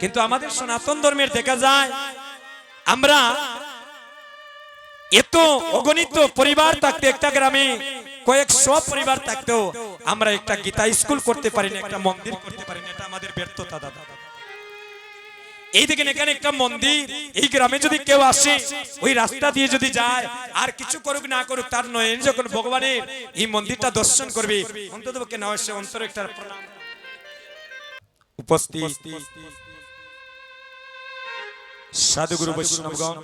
কিন্তু আমাদের সনাতন ধর্মের দেখা যায় আমরা এত অগণিত পরিবার থাকতে একটা গ্রামে কয়েকশো পরিবার থাকতেও আমরা একটা গীতা স্কুল করতে পারি না একটা মন্দির করতে পারি না এটা আমাদের ব্যর্থতা দাদা। এই দেখেন এখানে একটা মন্দির এই গ্রামে যদি কেউ আসে ওই রাস্তা দিয়ে যদি যায় আর কিছু করুক না করুক তার নয় যখন ভগবানের এই মন্দিরটা দর্শন করবে অন্তত পক্ষে না সে অন্তর একটা প্রণাম। উপস্থিত। সাধুগুরু বৈষ্ণবগণ,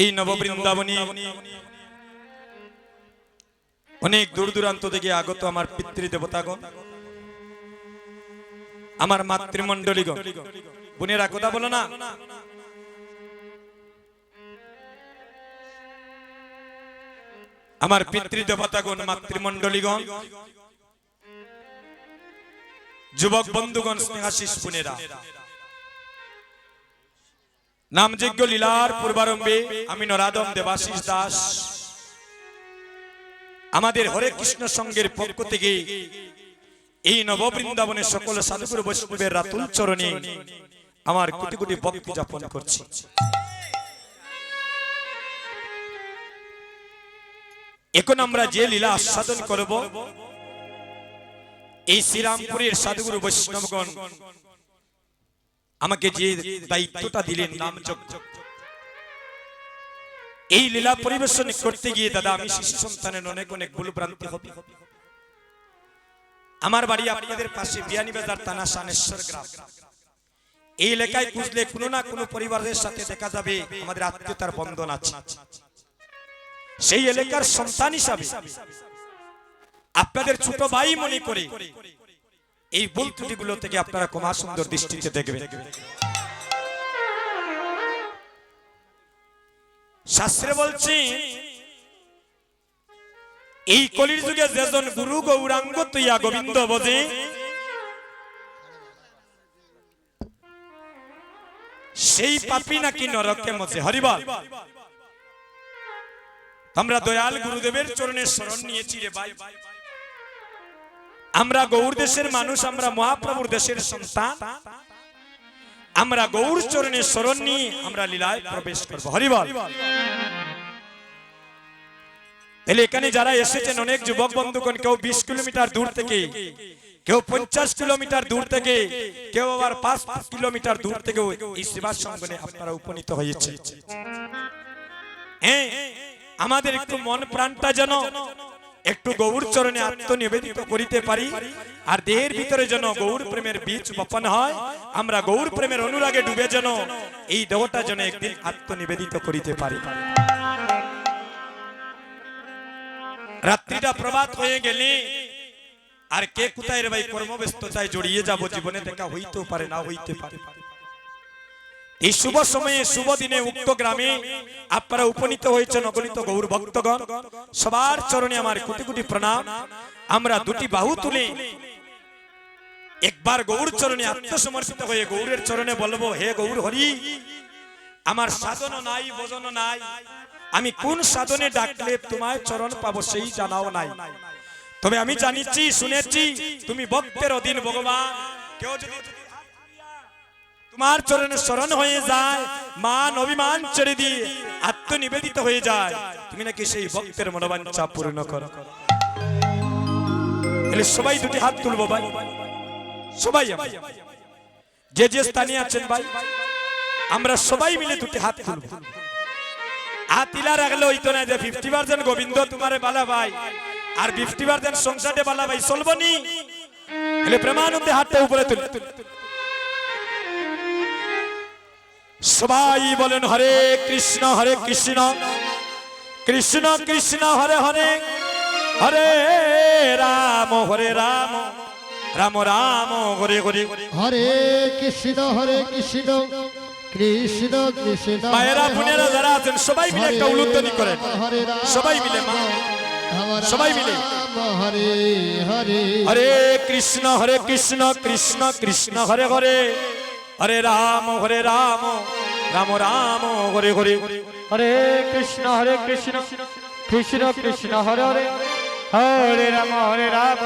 এই নববৃন্দাবনী অনেক দূর দূরান্ত থেকে আগত আমার পিতৃ দেবতাগণ আমার মাতৃমণ্ডলীগণ। বোনেরা, কথা বলো না। আমার পিতৃ দেবতাগণ মাতৃমণ্ডলীগণ, যুবক বন্ধুগণ স্নেহাশিস বোনেরা নামযজ্ঞ লীলার পূর্বারম্ভে আমি নরাদম দেবাশিস দাস। আমাদের হরে কৃষ্ণ সঙ্গের পক্ষ থেকে এই নববৃন্দাবনের সকল সাধুগুরু বৈষ্ণবের রাতুল চরণে আমার কোটি কোটি ভক্তি যাপন করছি। এখন আমরা যে লীলা আস্বাদন করব এই শ্রীরামপুরের সাধুগুরু বৈষ্ণবগণ। আমাকে যে দায়িত্বটা দিলেন নাম এই লীলা পরিবেশন করতে গিয়ে দাদা আমি শিশু সন্তানের অনেক অনেক ভুল ভ্রান্তি হবে। আমার বাড়ি আপনাদের পাশে বিয়ানীবাজার থানা সানেশ্বর গ্রাম। এই এলাকায় খুঁজলে কোনো না কোনো পরিবারের সাথে দেখা যাবে। আমাদের আত্মীয়তার বন্ধন আছে। সেই এলাকার সন্তান হিসাবে আপনাদের ছোট ভাই মনে করে এই ভুল ত্রুটিগুলো থেকে আপনারা কমা সুন্দর দৃষ্টিতে দেখবেন। শাস্ত্রে বলছি, এই কলির যুগে যেজন গুরু গৌরাঙ্গ তুইয়া গোবিন্দ বোঝে, সেই পাপি নাকি নরকে মজে। হরিবল আমরা দয়াল গুরুদেবের চরণে শরণ নিয়েছি রে ভাই। আমরা গৌর দেশের মানুষ, আমরা মহাপ্রভুর দেশের সন্তান। আমরা গৌর চরণে শরণ নিয়ে আমরা লীলায় প্রবেশ করব। হরিবল তাহলে এখানে যারা এসেছেন, অনেক যুবক বন্ধুগণ, কেউ বিশ কিলোমিটার দূর থেকে, কেউ পঞ্চাশ কিলোমিটার দূর থেকে, কেউ আবার পাঁচ কিলোমিটার দূর থেকে এই সেবা সঙ্গনে আপনারা উপনীত হয়েছে। হ্যাঁ আমাদের একটু মন প্রাণটা যেন একটু গৌর চরণে আত্মনিবেদিত করিতে পারি, আর দেহের ভিতরে যেন গৌর প্রেমের বীজ বপন হয়, আমরা গৌর প্রেমের অনুরাগে ডুবে যেন এই দেহটা যেন একদিন আত্মনিবেদিত করিতে পারি। রাত্রিটা প্রভাত হয়ে গেলে, আর কে কোথায় রে ভাই কর্মব্যস্ততায় জড়িয়ে যাব জীবনে দেখা হইতেও পারে, না হইতে পারে। এই শুভ সময়ে, শুভ দিনে উক্ত গ্রামে আপনারা উপনীত হয়েছেন অগণিত গৌর ভক্তগণ। সবার চরণে আমার কোটি কোটি প্রণাম। আমরা দুটি বাহু তুলে একবার গৌর চরণে আত্মসমর্পিত হয়ে গৌরের চরণে বলব, হে গৌর হরি, আমার সাধন নাই, ভোজন নাই। আমি কোন সাধনে ডাকলে তোমায় চরণ পাবো সেই জানাও নাই। তবে আমি জানিছি শুনেছি, তুমি ভক্তের অধীন ভগবান। কেউ যদি তোমার চরণে স্মরণ হয়ে যায়, মান অভিমান ছেড়ে দিয়ে আত্মনিবেদিত হয়ে যায়। তুমি নাকি সেই ভক্তের মনোবাঞ্ছা পূর্ণ করো। সবাই দুটি হাত তুলবো ভাই। সবাই। যে যে স্থানে আছেন ভাই, আমরা সবাই মিলে দুটি হাত তুলবো। হাত ইলা রাখলে হইতো না যে ফিফটি পার্সেন্ট গোবিন্দ তোমারে বালা ভাই, আর ফিফটি পার্সেন্ট সংসারে বালা ভাই চলবনি প্রেমানন্দে হাতটা উপরে তুলে। সবাই বলেন হরে কৃষ্ণ হরে কৃষ্ণ। কৃষ্ণ কৃষ্ণ হরে হরে। হরে রাম হরে রাম। রাম রাম হরে হরে। হরে কৃষ্ণ হরে কৃষ্ণ। কৃষ্ণ কৃষ্ণ মায়েরা বোনেরা যারা আছেন সবাই মিলে একটা উলুধ্বনি করেন। সবাই মিলে মা। সবাই মিলে। হরে হরে। হরে কৃষ্ণ হরে কৃষ্ণ কৃষ্ণ কৃষ্ণ হরে হরে। হরে রাম হরে রাম রাম রাম হরে হরে। হরে কৃষ্ণ হরে কৃষ্ণ কৃষ্ণ কৃষ্ণ হরে হরে। হরে রাম হরে রাম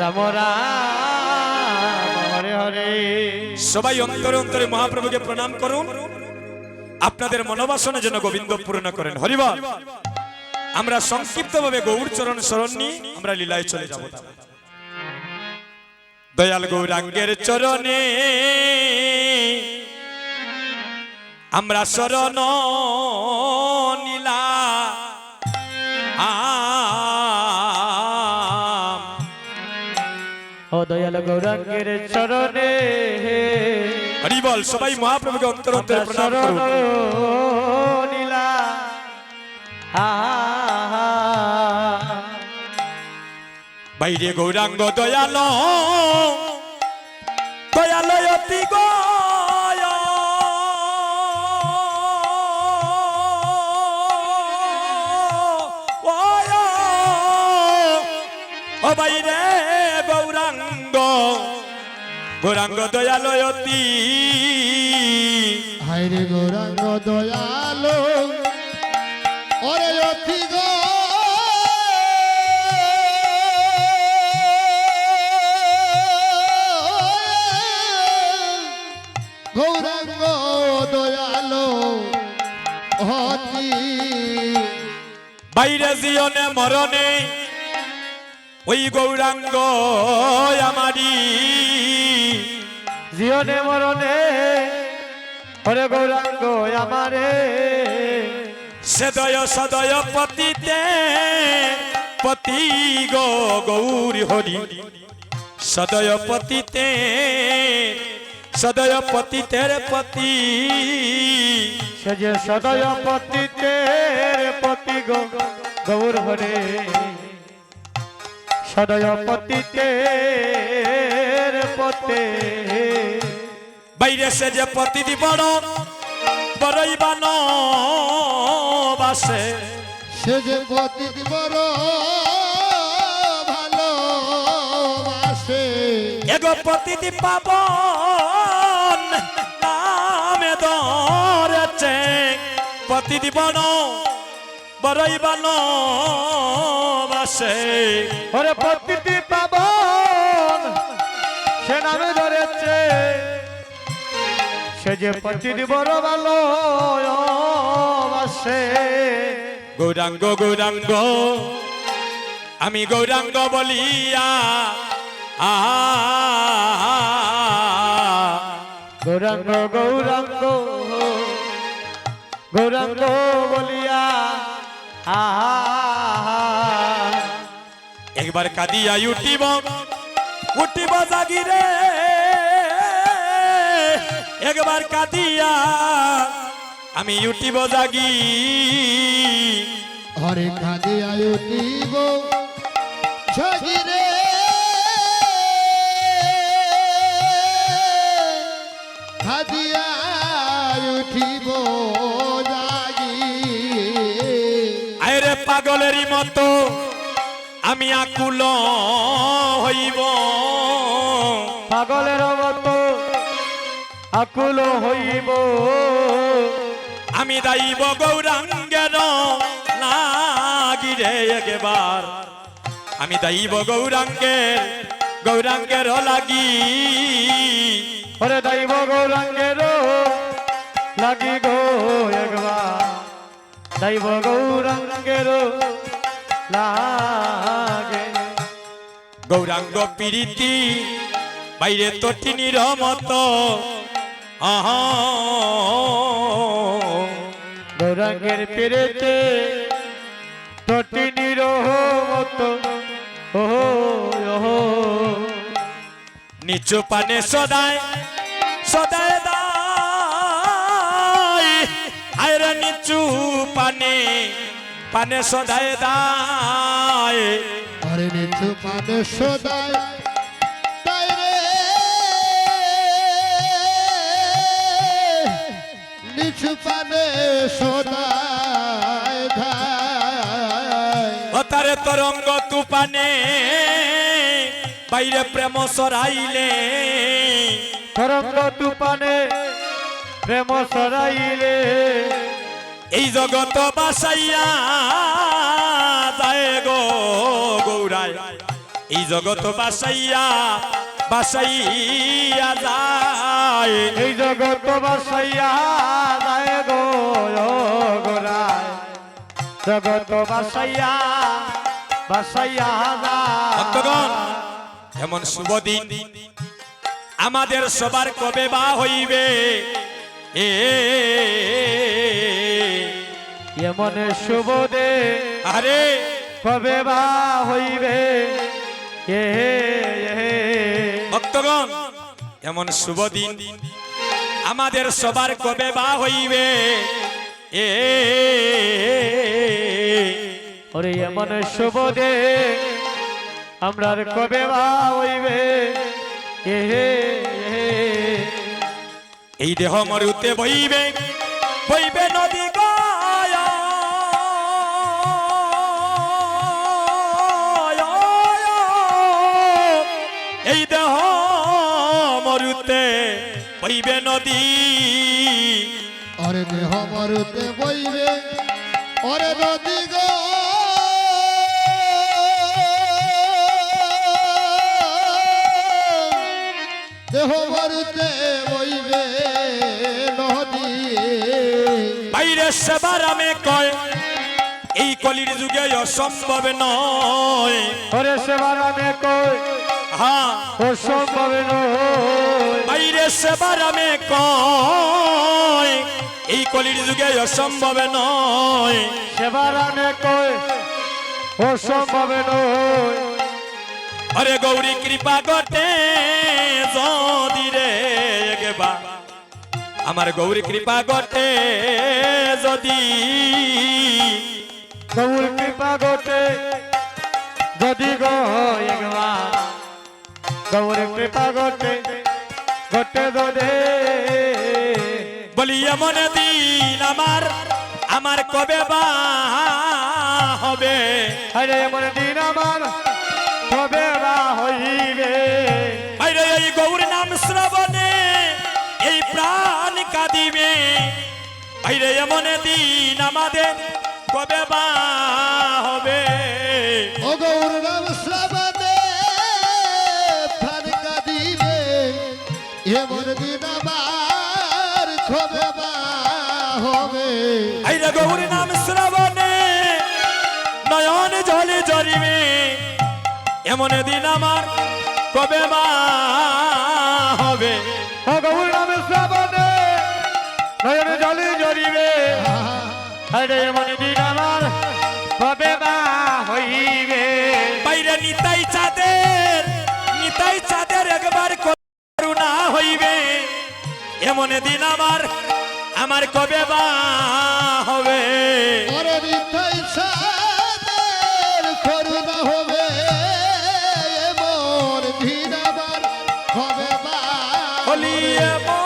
রাম রাম হরে হরে। সবাই অন্তরে অন্তরে মহাপ্রভুকে প্রণাম করুন। আপনাদের মনোবাসনা যেন গোবিন্দ পূর্ণ করেন। হরিবল আমরা সংক্ষিপ্তভাবে গৌর চরণ শরণ নিয়ে আমরা লীলায় চলে যাব। দয়াল গৌরাঙ্গের চরণে। আমরা শরণ নীলা ও দয়াল গৌরাঙ্গের চরণে। হরিবল সবাই মহাপ্রভুকে অন্তর অন্তরে প্রণাম শরণ করুন নীলা আহা বাইরে গৌরাঙ্গ দয়াল দয়ালয় অতি গয়। ওয় ও বাইরে গৌরাঙ্গ গৌরাঙ্গ দয়ালয় অতি। হাইরে গৌরাঙ্গ দয়ালো গৌরাঙ্গ দয়ালো হতি বাইরে জিয়নে মরণে ওই গৌরাঙ্গ আমারি জীবনে মরণে হরে গৌরাঙ্গ আমারে। সদয় সদয় পতিতে পতি গো গৌরী হরি। সদয় পতিতে সদয় পতি পতিতের পতি। সে যে সদয় পতিতে পতি গো গৌর হরে। সদয় পতি পতিতে পতে। বাইরে সে যে পতি দি বড় বড়ই বান বাসে সে যে পতি দি বড় ভালোবাসে। এগো পতি দি পাবন পতি দি বড় বড়ই বান বাসে ওরে পতিতি পাবন সে নামে ধরেছে। সে যে পতিতি বড় ভালো বাসে গৌরাঙ্গ গৌরাঙ্গ আমি গৌরাঙ্গ বলিয়া আ। গৌরাঙ্গ গৌরাঙ্গ গৌরাঙ্গ বলিয়া, আহা একবার কাঁদিয়া উঠিব উঠিব জাগিরে। একবার কাঁদিয়া আমি উঠিব জাগি। হরে খাদি আয়ু দিব আমি আকুল হইব। পাগলের মতো আকুল হইব। আমি দাইব গৌরাঙ্গের লাগিরে একবার। আমি দাইব গৌরাঙ্গের গৌরাঙ্গের লাগি। ওরে দৈব গৌরাঙ্গের লাগি গো একবার। দৈব গৌরাঙ্গের লাগে। গৌরাঙ্গ প্রীতি, বাইরে তটিনীর মতো আহ। গৌরাঙ্গের পেরেতে তটি নিরহ মতো ও নিচু পানে সদায় সদায় দায় আয়রে নিচু পানে পানে সদায় দায়। হরে নিচু পানে সদায় তাই রে। নিচু পানে সদায় তারে তরঙ্গ তুপানে বাইরে প্রেম সরাইলে। তরঙ্গ তুপানে প্রেম সরাইলে। এই জগত বাসাইয়া যায় গো গৌরায় এই জগত বাসাইয়া বাসাইয়া যায়। এই জগত বাসাইয়া যায় গো গোরায় জগত বাসাইয়া বাসাইয়া ভক্তগণ এমন শুভ দিন আমাদের সবার কবে বা হইবে? এ এমন শুভ দে। আরে। কবে বা হইবে? হে ভক্তগণ এমন শুভ দিন। আমাদের সবার কবে বা হইবে? এ ওরে এমন শুভ দে। আমরার কবে বা হইবে? এ এই দেহ মরুতে বইবে। বইবে নদী গায় বইবে নদী। অরে দেহ মরুতে বইবে। অরে নদী গো। দেহ মরুতে বইবে নদী। বাইরে সেবার আমি কয় এই কলির যুগে অসম্ভব নয়। ওরে সেবার আমি কই হ্যাঁ অসম্ভব নয় বাইরে সেবার আমি কয় এই কলির যুগে অসম্ভব নয়। সেবার আমি কই অসম্ভব নয়। অরে গৌরী কৃপা গটে যদি রে গেবা আমার গৌরী কৃপা গটে যদি। গৌর কৃপা গোটে যদি গো একবার। গৌর কৃপা গোটে গোটে দোদে বলি এমন দিন আমার আমার কবে বা হবে? আরে এমন দিন আমার কবে বা হইবে? বাইরে এই গৌর নাম শ্রবণে এই প্রাণ কাঁদিবে। বাইরে এমন দিন আমাদের কবে বা হবে? ও গৌর নাম দিন আমার খবে হবে। আইরে গৌর নাম শ্রবণে নয়ন জলে জরিবে। এমন দিন আমার কবে মা হবে। গৌর নামে শ্রাবণে নয়ন জলে আরে এমন দিন আমার কবে হইবে। বাইরে নিতাই চাঁদের নিতাই চাঁদের একবার করুণা হইবে। এমন দিন আমার আমার কবে বা হবে? হবে এমন দিন আমার হবে বা হলি এমন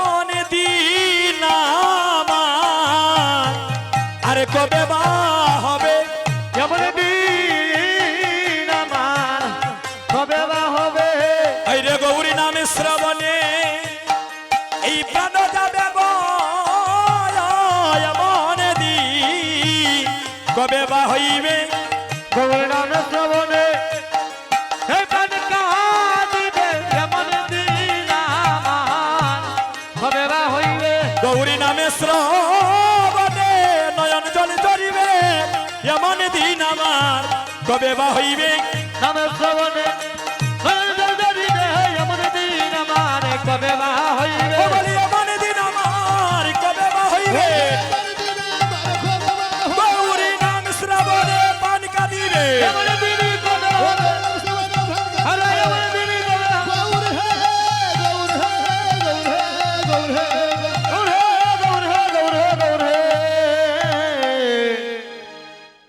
প্রাণ যাবে গো, এমন দিন। কবে বা হইবে? গৌর নামে শ্রবণে। গৌরী নামে শ্রবণে নয়ন জল জরিবে এমন দিন আমার। কবে বা হইবে? নামে শ্রবণে